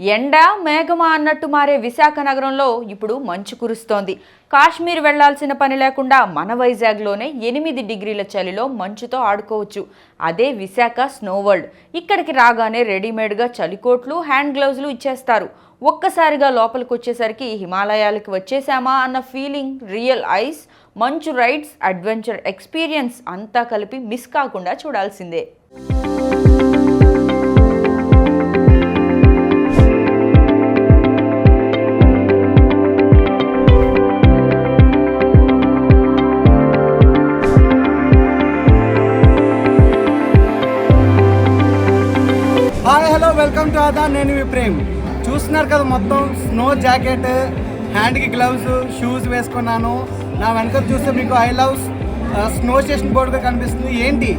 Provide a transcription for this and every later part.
ఎండ మేఘమా అన్నట్టు మారే విశాఖ నగరంలో ఇప్పుడు మంచు కురుస్తోంది. కాశ్మీర్ వెళ్ళాల్సిన పని లేకుండా మన వైజాగ్లోనే ఎనిమిది డిగ్రీల చలిలో మంచుతో ఆడుకోవచ్చు. అదే విశాఖ స్నో వరల్డ్. ఇక్కడికి రాగానే రెడీమేడ్గా చలికోట్లు హ్యాండ్ గ్లౌజులు ఇచ్చేస్తారు. ఒక్కసారిగా లోపలికి వచ్చేసరికి హిమాలయాలకి వచ్చేసామా అన్న ఫీలింగ్ రియల్ ఐస్ మంచు రైడ్స్ అడ్వెంచర్ ఎక్స్పీరియన్స్ అంతా కలిపి మిస్ కాకుండా చూడాల్సిందే. వెల్కమ్ నేను ప్రేమ్. చూస్తున్నారు కదా మొత్తం స్నో జాకెట్ హ్యాండ్కి గ్లవ్స్ షూస్ వేసుకున్నాను. నా వెనక చూస్తే మీకు ఐ లవ్ స్నో స్టేషన్ బోర్డుగా కనిపిస్తుంది. ఏంటి?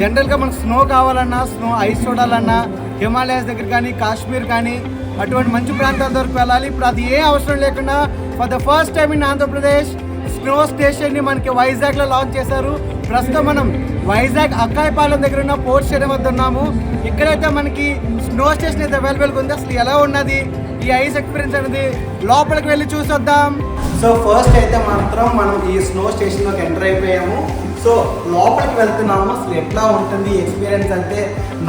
జనరల్గా మనకు స్నో కావాలన్నా స్నో ఐస్ చూడాలన్నా హిమాలయాస్ దగ్గర కానీ కాశ్మీర్ కానీ అటువంటి మంచి ప్రాంతాల వరకు వెళ్ళాలి. ఇప్పుడు అది ఏ అవసరం లేకుండా for the first time in Andhra Pradesh snow స్టేషన్ని మనకి వైజాగ్లో లాంచ్ చేశారు. ప్రస్తుతం మనం వైజాగ్ అక్కాయపాలెం దగ్గర ఉన్న పోర్ట్ స్టేడియం వద్ద ఉన్నాము. ఇక్కడైతే మనకి స్నో స్టేషన్ అయితే అవైలబుల్ ఉంది. అసలు ఎలా ఉన్నది? ఈ ఐస్ ఎక్స్పీరియన్స్ అనేది లోపలికి వెళ్ళి చూసొద్దాం. సో ఫస్ట్ అయితే మాత్రం మనం ఈ స్నో స్టేషన్లోకి ఎంటర్ అయిపోయాము. సో లోపలికి వెళ్తున్నాము. అసలు ఎట్లా ఉంటుంది? ఎక్స్పీరియన్స్ అంటే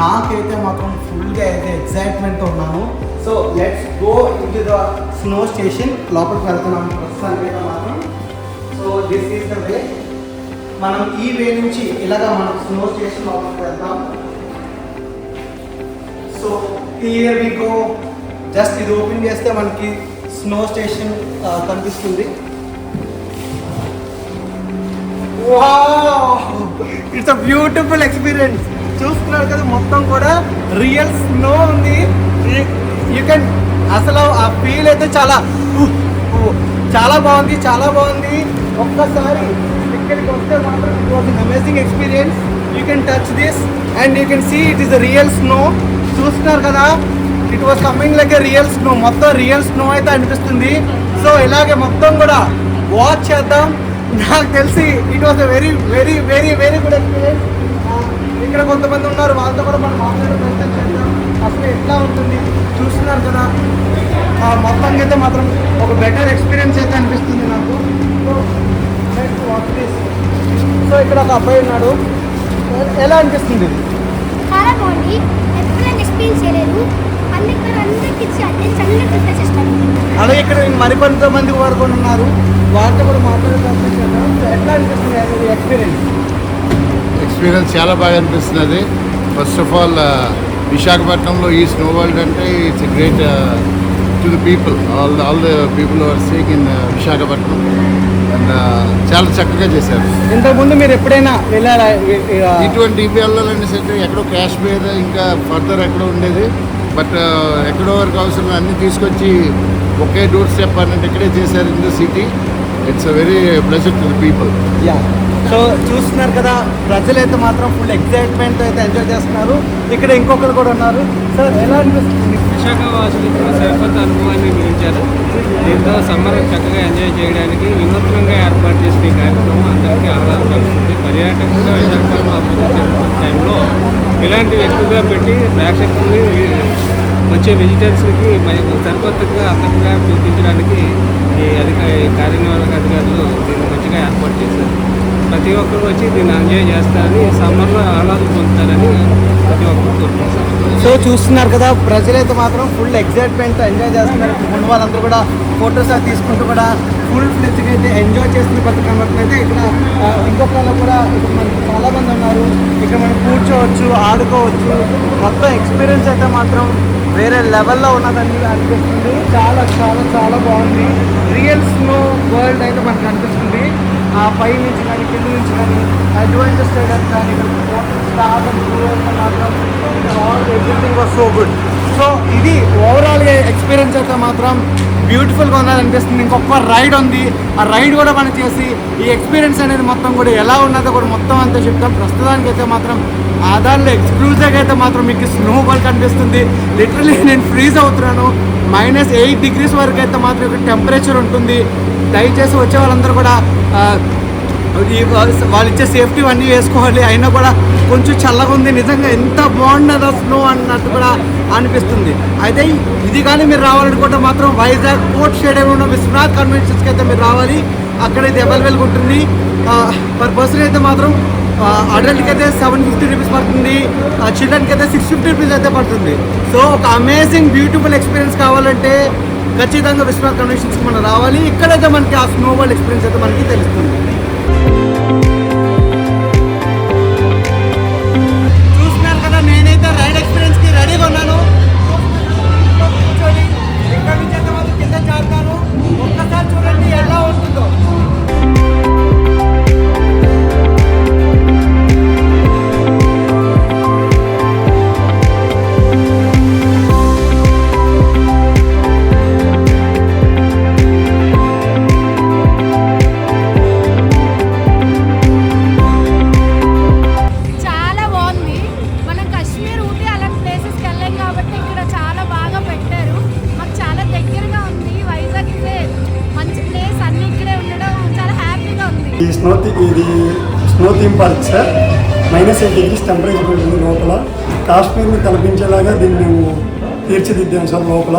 నాకైతే మాత్రం ఫుల్గా అయితే ఎగ్జైట్మెంట్తో ఉన్నాను so let's go in the snow station. లోపలికి వెళ్తున్నాము ప్రస్తుతానికి మాత్రం. So this is the way. మనం ఈ వే నుంచి ఇలాగా మనం స్నో చేసి లోపలికి వెళ్తాం so here we go just ఇది ఓపెన్ చేస్తే మనకి స్నో స్టేషన్ కనిపిస్తుంది. ఇట్స్ అ బ్యూటిఫుల్ ఎక్స్పీరియన్స్ చూస్తున్నారు కదా మొత్తం కూడా రియల్ స్నో ఉంది. యూ కెన్ అసలు ఆ ఫీల్ అయితే చాలా చాలా బాగుంది చాలా బాగుంది. ఒక్కసారి ఇక్కడికి వస్తే మాత్రం it was amazing experience you can touch this and you can see it is the real snow చూస్తున్నారు కదా? It was coming like a real snow మొత్తం రియల్ స్నో అయితే అనిపిస్తుంది. సో ఇలాగే మొత్తం కూడా వాచ్ చేద్దాం. నాకు తెలిసి it was a very very very very good experience ఇక్కడ కొంతమంది ఉన్నారు. వాళ్ళతో కూడా మనం మాట్లాడే ప్రయత్నం చేద్దాం. అసలు ఎట్లా ఉంటుంది? చూస్తున్నారు కదా? మొత్తం మొత్తానికి అయితే మాత్రం ఒక బెటర్ ఎక్స్పీరియన్స్ అయితే అనిపిస్తుంది నాకు so let's watch this. So ఇక్కడ ఒక అబ్బాయి ఉన్నాడు. ఎలా అనిపిస్తుంది? ఇది? చాలా బాగుంది. ఎక్స్పీరియన్స్ చేయలేదు. అలాగే ఇక్కడ మరికొంతమంది వరకు ఉన్నారు. వాళ్ళతో కూడా మాట్లాడే ప్రయత్నం చేద్దాం సో ఎట్లా అనిపిస్తుంది ఎక్స్పీరియన్స్ ఎక్స్పీరియన్స్ చాలా బాగా అనిపిస్తున్నది. ఫస్ట్ ఆఫ్ ఆల్ విశాఖపట్నంలో ఈ స్నో వరల్డ్ అంటే it's great to the people all all the people are seek in Visakhapatnam. చాలా చక్కగా చేశారు. ఇంతకుముందు మీరు ఎప్పుడైనా వెళ్ళారా? ఇటువంటి వెళ్ళాలని సరే ఎక్కడో కాశ్మీర్ ఇంకా ఫర్దర్ ఎక్కడో ఉండేది. బట్ ఎక్కడో వరకు అవసరం అన్ని తీసుకొచ్చి ఒకే డోర్ స్టెప్ అన్నట్టు ఇక్కడే చేశారు in the city it's a very pleasure to the people yeah so చూస్తున్నారు కదా ప్రజలైతే మాత్రం ఫుల్ ఎక్సైట్మెంట్ అయితే ఎంజాయ్ చేస్తున్నారు. ఇక్కడ ఇంకొకరు కూడా ఉన్నారు. సార్ ఎలా అనిపిస్తుంది? విశాఖ వాసులు ఇప్పుడు సరికొత్త అనుభవాన్ని గురించారు దీంతో సమ్మర్ చక్కగా ఎంజాయ్ చేయడానికి వినూత్నంగా ఏర్పాటు చేసిన ఈ కార్యక్రమం అందరికీ ఆహ్లాదకరంగా పర్యాటకంగా విశాఖపట్నం అభివృద్ధి చెందుతున్న టైంలో ఇలాంటివి ఎక్కువగా పెట్టి ప్రేక్షకుల్ని వచ్చే విజిటర్స్కి సరికొత్తగా అందంగా చూపించడానికి ఈ అధిక కార్యనిర్వాహక అధికారులు దీన్ని మంచిగా ఏర్పాటు చేశారు. ప్రతి ఒక్కరు వచ్చి దీన్ని ఎంజాయ్ చేస్తారని సమ్మర్లో ఆహ్లాదం పొందుతారని ప్రతి ఒక్కరు కోరుకుంటున్నారు. సో చూస్తున్నారు కదా ప్రజలైతే మాత్రం ఫుల్ ఎక్సైట్మెంట్ ఎంజాయ్ చేస్తున్నారు. ఇక్కడ ఉన్న వాళ్ళందరూ కూడా ఫొటోస్ అవి తీసుకుంటూ కూడా ఫుల్ ఫ్లెచ్గా అయితే ఎంజాయ్ చేస్తున్న ప్రతి కనబడుతుంది ఇక్కడ ఇంకొక కూడా ఇక్కడ మనకి చాలా మంది ఉన్నారు. ఇక్కడ మనం కూర్చోవచ్చు ఆడుకోవచ్చు. మొత్తం ఎక్స్పీరియన్స్ అయితే మాత్రం వేరే లెవెల్లో ఉన్నదని అనిపిస్తుంది. చాలా చాలా చాలా బాగుంది. రియల్ స్నో వరల్డ్ అయితే మనకు అనిపిస్తుంది. ఆ పై నుంచి కానీ కింద నుంచి కానీ అడ్వాంటేజ్ స్టేడియం కానీ స్టాఫ్ మాత్రం all everything was so good so ఇది ఓవరాల్గా ఎక్స్పీరియన్స్ అయితే మాత్రం బ్యూటిఫుల్గా ఉండాలనిపిస్తుంది. ఇంకొక రైడ్ ఉంది. ఆ రైడ్ కూడా మనం చేసి ఈ ఎక్స్పీరియన్స్ అనేది మొత్తం కూడా ఎలా ఉన్నదో కూడా మొత్తం అంతా చెప్తాం. ప్రస్తుతానికి అయితే మాత్రం ఆధార్లో ఎక్స్క్లూజివ్గా అయితే మాత్రం మీకు స్నో బాల్ కనిపిస్తుంది. లిటరలీ నేను ఫ్రీజ్ అవుతున్నాను. మైనస్ ఎయిట్ డిగ్రీస్ వరకు అయితే మాత్రం ఇక్కడ టెంపరేచర్ ఉంటుంది. దయచేసి వచ్చే వాళ్ళందరూ కూడా వాళ్ళు ఇచ్చే సేఫ్టీ అన్నీ వేసుకోవాలి. అయినా కూడా కొంచెం చల్లగా ఉంది. నిజంగా ఎంత బాగున్నదో స్నో అన్నట్టు కూడా అనిపిస్తుంది. అయితే ఇది కానీ మీరు రావాలనుకుంటే మాత్రం వైజాగ్ పోర్ట్ షేడ్ ఉన్న విశ్వనాథ్ కన్వెన్షన్స్కి అయితే మీరు రావాలి. అక్కడ ఇది అవైలబుల్గా ఉంటుంది. పర్ పర్సన్ అయితే మాత్రం అడల్ట్కి అయితే సెవెన్ ఫిఫ్టీ రూపీస్ పడుతుంది. చిల్డ్రన్కి అయితే సిక్స్ ఫిఫ్టీ రూపీస్ అయితే పడుతుంది. సో ఒక అమేజింగ్ బ్యూటిఫుల్ ఎక్స్పీరియన్స్ కావాలంటే ఖచ్చితంగా విశ్వనాథ్ కన్వెన్షన్స్కి మనం రావాలి. ఇక్కడైతే మనకి ఆ స్నోబాల్ ఎక్స్పీరియన్స్ అయితే మనకి తెలుస్తుంది. ఈ స్నో ఇది snow theme park sir minus eight degrees temperature ఉంటుంది లోపల. కాశ్మీర్ని తలపించేలాగా దీన్ని మేము తీర్చిదిద్దాం సార్ లోపల.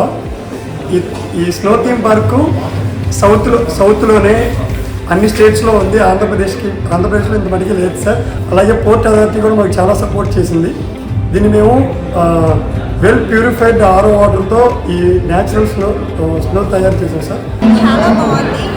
ఈ ఈ స్నో థీమ్ పార్కు సౌత్లో సౌత్లోనే అన్ని స్టేట్స్లో ఉంది. ఆంధ్రప్రదేశ్కి ఆంధ్రప్రదేశ్లో ఇంత మటుకే లేదు సార్ అలాగే పోర్ట్ అథారిటీ కూడా మాకు చాలా సపోర్ట్ చేసింది. దీన్ని మేము వెల్ ప్యూరిఫైడ్ ఆరో వాటర్తో ఈ న్యాచురల్ స్నో స్నో తయారు చేసాం సార్ చాలా బాగుంది.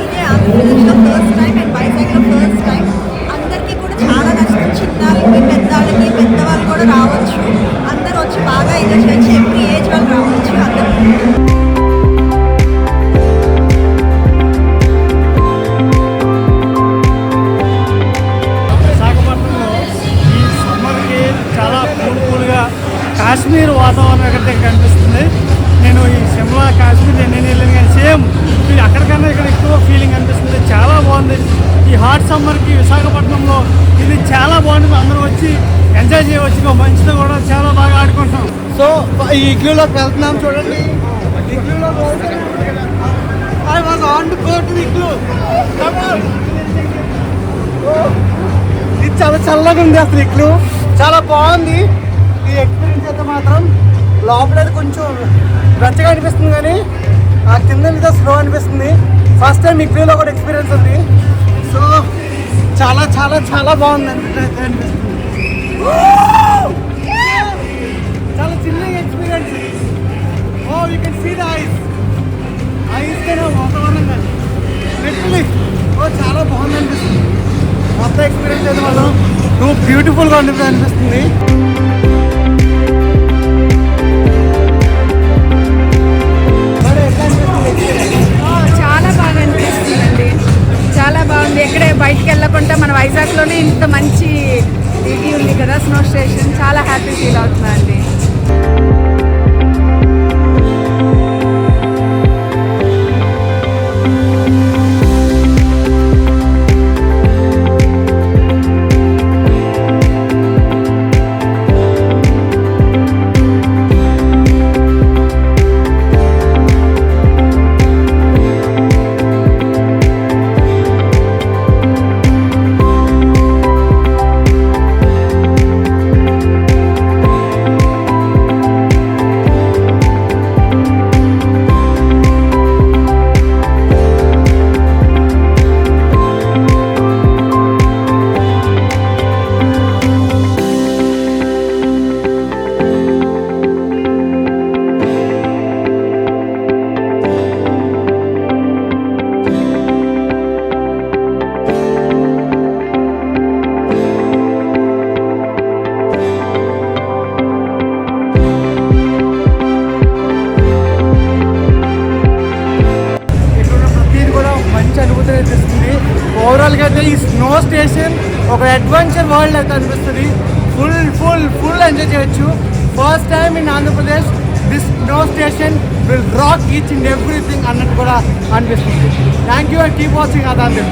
కాశ్మీర్ వాతావరణం ఎక్కడికి కనిపిస్తుంది? నేను ఈ సిమ్లా కాశ్మీర్ నేను వెళ్ళాను కానీ సేమ్ అక్కడికన్నా ఇక్కడ ఎక్కువ ఫీలింగ్ అనిపిస్తుంది. చాలా బాగుంది. ఈ హాట్ సమ్మర్కి విశాఖపట్నంలో ఇది చాలా బాగుంటుంది. అందరూ వచ్చి ఎంజాయ్ చేయవచ్చు. మంచితో కూడా చాలా బాగా ఆడుకుంటాం. సో ఈ ఇగ్లూలోకి వెళ్తున్నాం చూడండి. I was on to go ఇది చాలా చల్లగా ఉంది అసలు ఇగ్లు. చాలా బాగుంది. ఈ ఎక్స్పీరియన్స్ అయితే మాత్రం లోపల కొంచెం రచ్చగా అనిపిస్తుంది కానీ ఆ కింద మీద స్లో అనిపిస్తుంది. ఫస్ట్ టైం ఇగ్లూలో కూడా ఎక్స్పీరియన్స్ ఉంది. సో చాలా చాలా చాలా బాగుంది అనిపిస్తుంది. చాలా చిన్న experience oh you can see the ice ice కన్నా వాతావరణం కానీ లిటరలీ ఓ చాలా బాగుంది అనిపిస్తుంది. మొత్తం ఎక్స్పీరియన్స్ అయితే వాళ్ళు నువ్వు బ్యూటిఫుల్గా ఉంటుంది అనిపిస్తుంది. బాగుంది. ఎక్కడే బయటికి వెళ్ళకుండా మన వైజాగ్లోనే ఇంత మంచి ఇది ఉంది కదా స్నో స్టేషన్ చాలా హ్యాపీ ఫీల్ అవుతుందండి. మంచి అనిపిస్తుంది ఓవరాల్గా అయితే ఈ స్నో స్టేషన్ ఒక అడ్వెంచర్ వరల్డ్ అయితే అనిపిస్తుంది. ఫుల్ ఫుల్ ఫుల్ ఎంజాయ్ చేయొచ్చు. First time in Andhra Pradesh this snow station will rock each in everything అన్నట్టు కూడా అనిపిస్తుంది. Thank you and keep watching అదాంధ్ర